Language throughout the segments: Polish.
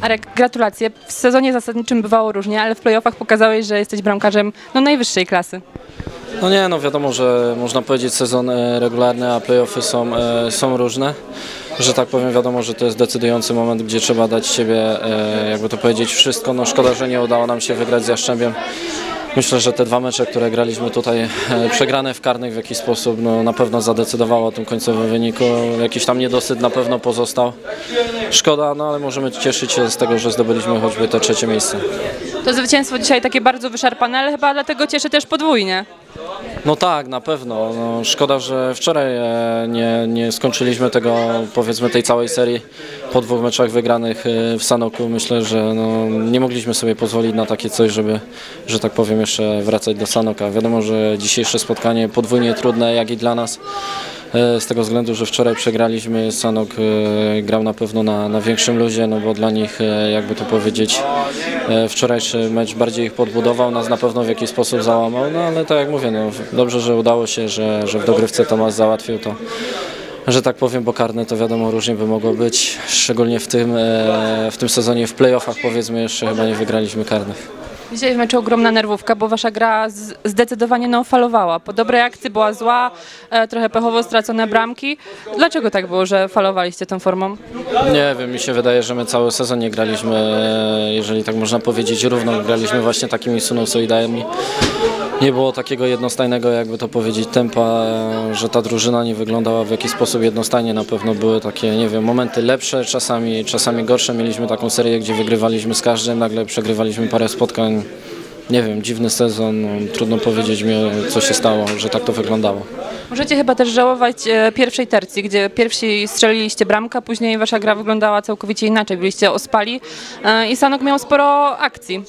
Arek, gratulacje. W sezonie zasadniczym bywało różnie, ale w playoffach pokazałeś, że jesteś bramkarzem no, najwyższej klasy. No nie, no wiadomo, że można powiedzieć sezon regularny, a playoffy są, e, są różne. Że tak powiem, wiadomo, że to jest decydujący moment, gdzie trzeba dać siebie, e, jakby to powiedzieć, wszystko. No szkoda, że nie udało nam się wygrać z Jastrzębiem. Myślę, że te dwa mecze, które graliśmy tutaj, e, przegrane w karnych w jakiś sposób, no na pewno zadecydowało o tym końcowym wyniku. Jakiś tam niedosyt na pewno pozostał. Szkoda, no ale możemy cieszyć się z tego, że zdobyliśmy choćby te trzecie miejsce. To zwycięstwo dzisiaj takie bardzo wyszarpane, ale chyba dlatego cieszy też podwójnie. No tak, na pewno. No, szkoda, że wczoraj e, nie, nie skończyliśmy tego, powiedzmy, tej całej serii po dwóch meczach wygranych e, w Sanoku. Myślę, że no, nie mogliśmy sobie pozwolić na takie coś, żeby, że tak powiem, jeszcze wracać do Sanoka. Wiadomo, że dzisiejsze spotkanie podwójnie trudne, jak i dla nas. e, Z tego względu, że wczoraj przegraliśmy, Sanok e, grał na pewno na, na większym luzie, no bo dla nich, e, jakby to powiedzieć, wczorajszy mecz bardziej ich podbudował, nas na pewno w jakiś sposób załamał, no ale tak jak mówię, no, dobrze, że udało się, że, że w dogrywce Tomasz załatwił to, że tak powiem, bo karne to wiadomo różnie by mogło być, szczególnie w tym, w tym sezonie w playoffach powiedzmy jeszcze chyba nie wygraliśmy karnych. Dzisiaj w meczu ogromna nerwówka, bo wasza gra zdecydowanie no, falowała. Po dobrej akcji była zła, e, trochę pechowo stracone bramki. Dlaczego tak było, że falowaliście tą formą? Nie wiem, mi się wydaje, że my cały sezon nie graliśmy, e, jeżeli tak można powiedzieć, równo. Graliśmy właśnie takimi sinusoidami. Nie było takiego jednostajnego, jakby to powiedzieć, tempa, e, że ta drużyna nie wyglądała w jakiś sposób jednostajnie. Na pewno były takie, nie wiem, momenty lepsze, czasami, czasami gorsze. Mieliśmy taką serię, gdzie wygrywaliśmy z każdym, nagle przegrywaliśmy parę spotkań. Nie wiem, dziwny sezon, no, trudno powiedzieć mi, co się stało, że tak to wyglądało. Możecie chyba też żałować e, pierwszej tercji, gdzie pierwsi strzeliliście bramkę, później wasza gra wyglądała całkowicie inaczej. Byliście ospali e, i Sanok miał sporo akcji.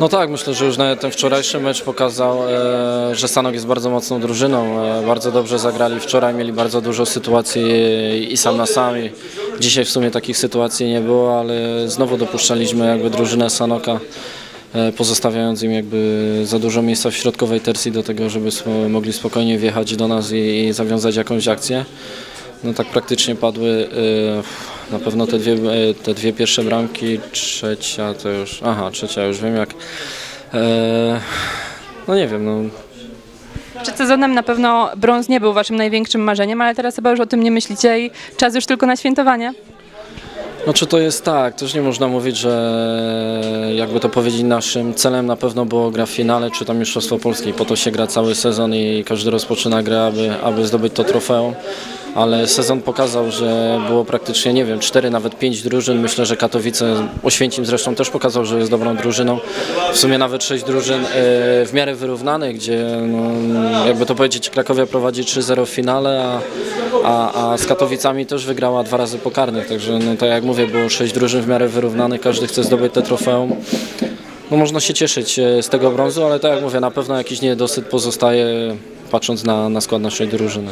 No tak, myślę, że już nawet ten wczorajszy mecz pokazał, e, że Sanok jest bardzo mocną drużyną. E, bardzo dobrze zagrali wczoraj, mieli bardzo dużo sytuacji i sam na sam. I dzisiaj w sumie takich sytuacji nie było, ale znowu dopuszczaliśmy jakby drużynę Sanoka, e, pozostawiając im jakby za dużo miejsca w środkowej tercji do tego, żeby mogli spokojnie wjechać do nas i zawiązać jakąś akcję. No tak praktycznie padły e, na pewno te dwie, e, te dwie pierwsze bramki, trzecia to już, aha, trzecia już wiem jak. E, no nie wiem, no Przed sezonem na pewno brąz nie był waszym największym marzeniem, ale teraz chyba już o tym nie myślicie i czas już tylko na świętowanie. No czy to jest tak, też nie można mówić, że jakby to powiedzieć naszym celem na pewno było gra w finale, czy tam Mistrzostwo Polskie. Po to się gra cały sezon i każdy rozpoczyna grę, aby, aby zdobyć to trofeum. Ale sezon pokazał, że było praktycznie, nie wiem, cztery, nawet pięć drużyn. Myślę, że Katowice, Oświęcim zresztą też pokazał, że jest dobrą drużyną. W sumie nawet sześć drużyn e, w miarę wyrównanych, gdzie no, jakby to powiedzieć Krakowia prowadzi 3-0 w finale, a, a, a z Katowicami też wygrała dwa razy pokarnych. Także no, tak jak mówię, było sześć drużyn w miarę wyrównanych, każdy chce zdobyć te trofeum. No, można się cieszyć e, z tego brązu, ale tak jak mówię, na pewno jakiś niedosyt pozostaje patrząc na, na skład naszej drużyny.